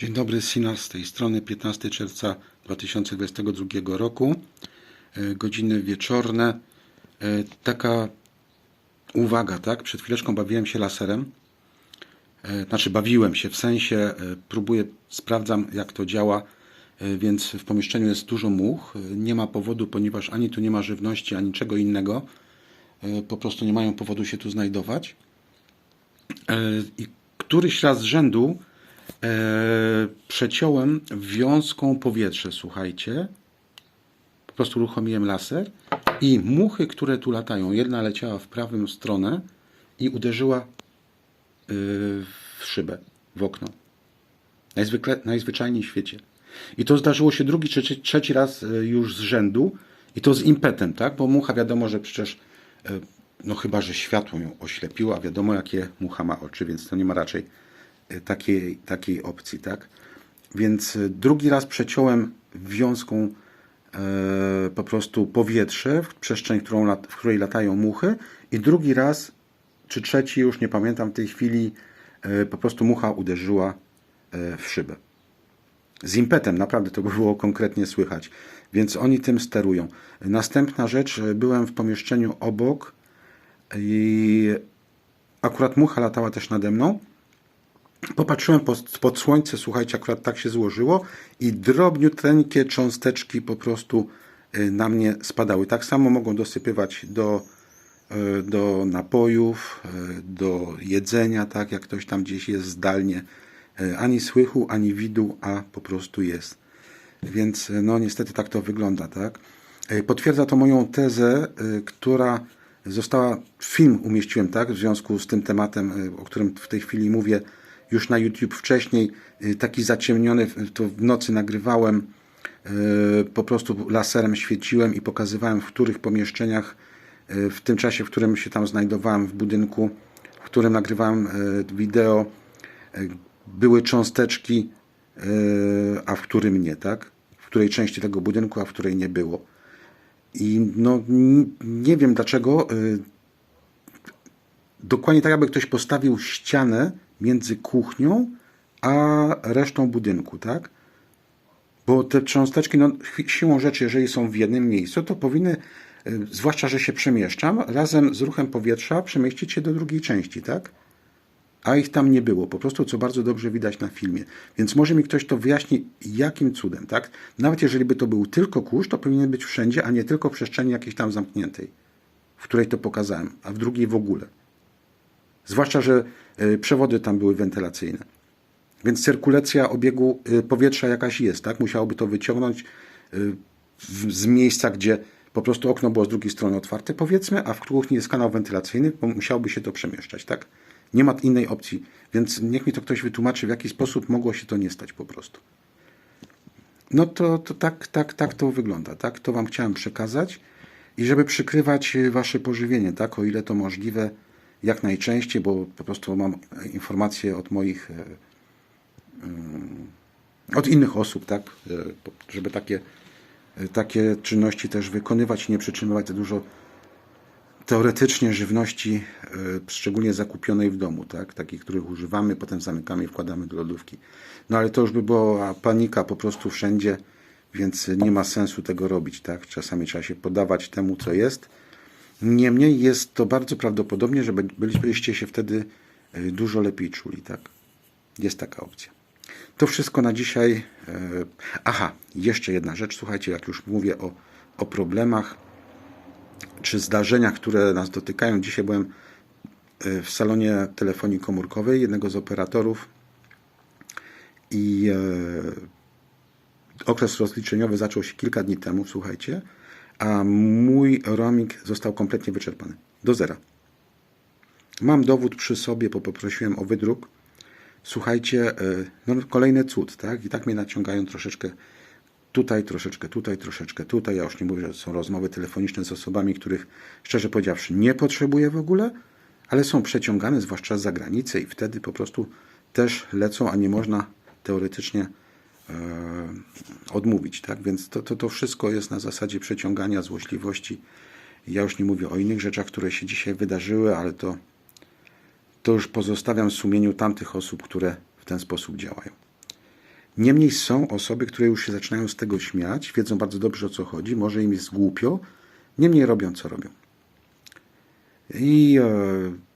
Dzień dobry, Sinar z tej strony, 15 czerwca 2022 roku, E, godziny wieczorne. E, Taka uwaga, tak? Przed chwileczką bawiłem się laserem. E, Znaczy, bawiłem się w sensie, próbuję, sprawdzam jak to działa, więc w pomieszczeniu jest dużo much. Nie ma powodu, ponieważ ani tu nie ma żywności, ani czego innego. Po prostu nie mają powodu się tu znajdować. I któryś raz z rzędu przeciąłem wiązką powietrze, słuchajcie. Po prostu uruchomiłem laser i muchy, które tu latają, jedna leciała w prawą stronę i uderzyła y, w szybę, w okno. Najzwykle, najzwyczajniej w świecie. I to zdarzyło się drugi, trzeci, trzeci raz y, już z rzędu i to z impetem, tak? Bo mucha wiadomo, że przecież no chyba, że światło ją oślepiło, a wiadomo jakie mucha ma oczy, więc to nie ma raczej takiej, takiej opcji, tak? Więc y, drugi raz przeciąłem wiązką e, po prostu powietrze w przestrzeń, którą, w której latają muchy i drugi raz, czy trzeci, już nie pamiętam w tej chwili, e, po prostu mucha uderzyła e, w szybę. Z impetem, naprawdę to było konkretnie słychać. Więc oni tym sterują. Następna rzecz, byłem w pomieszczeniu obok i akurat mucha latała też nade mną. Popatrzyłem pod, pod słońce, słuchajcie, akurat tak się złożyło i drobniuteńkie cząsteczki po prostu y, na mnie spadały. Tak samo mogą dosypywać do, y, do napojów, y, do jedzenia, tak jak ktoś tam gdzieś jest zdalnie. Ani słychu, ani widu, a po prostu jest. Więc no niestety tak to wygląda, tak? Potwierdza to moją tezę, która została, film umieściłem, tak? W związku z tym tematem, o którym w tej chwili mówię, już na YouTube wcześniej, y, taki zaciemniony, to w nocy nagrywałem, y, po prostu laserem świeciłem i pokazywałem, w których pomieszczeniach, y, w tym czasie, w którym się tam znajdowałem w budynku, w którym nagrywałem wideo, były cząsteczki, a w którym nie, tak? W której części tego budynku, a w której nie było. I no, nie wiem dlaczego. Dokładnie tak, jakby ktoś postawił ścianę między kuchnią a resztą budynku, tak? Bo te cząsteczki, no, siłą rzeczy, jeżeli są w jednym miejscu, to powinny, y, zwłaszcza, że się przemieszczam, razem z ruchem powietrza przemieścić się do drugiej części, tak? A ich tam nie było, po prostu, co bardzo dobrze widać na filmie. Więc może mi ktoś to wyjaśni, jakim cudem, tak? Nawet jeżeli by to był tylko kurz, to powinien być wszędzie, a nie tylko w przestrzeni jakiejś tam zamkniętej, w której to pokazałem, a w drugiej w ogóle. Zwłaszcza, że y, przewody tam były wentylacyjne. Więc cyrkulacja obiegu y, powietrza jakaś jest, tak? Musiałoby to wyciągnąć w- z miejsca, gdzie po prostu okno było z drugiej strony otwarte, powiedzmy, a w kuchni jest kanał wentylacyjny, bo musiałoby się to przemieszczać, tak? Nie ma innej opcji, więc niech mi to ktoś wytłumaczy, w jaki sposób mogło się to nie stać po prostu. No to, to tak, tak, tak to wygląda, tak? To Wam chciałem przekazać i żeby przykrywać Wasze pożywienie, tak? O ile to możliwe, jak najczęściej, bo po prostu mam e, informacje od moich, e, mm, od innych osób, tak? E, Żeby takie, e, takie czynności też wykonywać i nie przytrzymywać za dużo teoretycznie żywności, e, szczególnie zakupionej w domu, tak? takiej, których używamy, potem zamykamy i wkładamy do lodówki. No ale to już by była panika po prostu wszędzie, więc nie ma sensu tego robić. Tak? Czasami trzeba się podawać temu, co jest. Niemniej jest to bardzo prawdopodobnie, że by- bylibyście się wtedy e, dużo lepiej czuli. Tak? Jest taka opcja. To wszystko na dzisiaj. E, Aha, jeszcze jedna rzecz. Słuchajcie, jak już mówię o, o problemach, czy zdarzeniach, które nas dotykają. Dzisiaj byłem e, w salonie telefonii komórkowej jednego z operatorów i okres rozliczeniowy zaczął się kilka dni temu, słuchajcie, a mój roaming został kompletnie wyczerpany. Do zera. Mam dowód przy sobie, bo poprosiłem o wydruk. Słuchajcie, e, no kolejny cud, tak? I tak mnie naciągają troszeczkę tutaj, troszeczkę tutaj, troszeczkę tutaj. Ja już nie mówię, że są rozmowy telefoniczne z osobami, których szczerze powiedziawszy nie potrzebuję w ogóle, ale są przeciągane, zwłaszcza z zagranicy i wtedy po prostu też lecą, a nie można teoretycznie odmówić, tak? Więc to, to, to wszystko jest na zasadzie przeciągania złośliwości. Ja już nie mówię o innych rzeczach, które się dzisiaj wydarzyły, ale to, to już pozostawiam sumieniu tamtych osób, które w ten sposób działają. Niemniej są osoby, które już się zaczynają z tego śmiać, wiedzą bardzo dobrze o co chodzi, może im jest głupio, niemniej robią co robią. I e,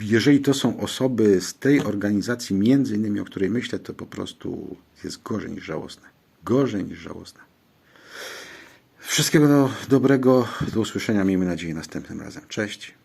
jeżeli to są osoby z tej organizacji, między innymi, o której myślę, to po prostu jest gorzej niż żałosne. Gorzej niż żałosne. Wszystkiego do, dobrego, do usłyszenia, miejmy nadzieję, następnym razem. Cześć.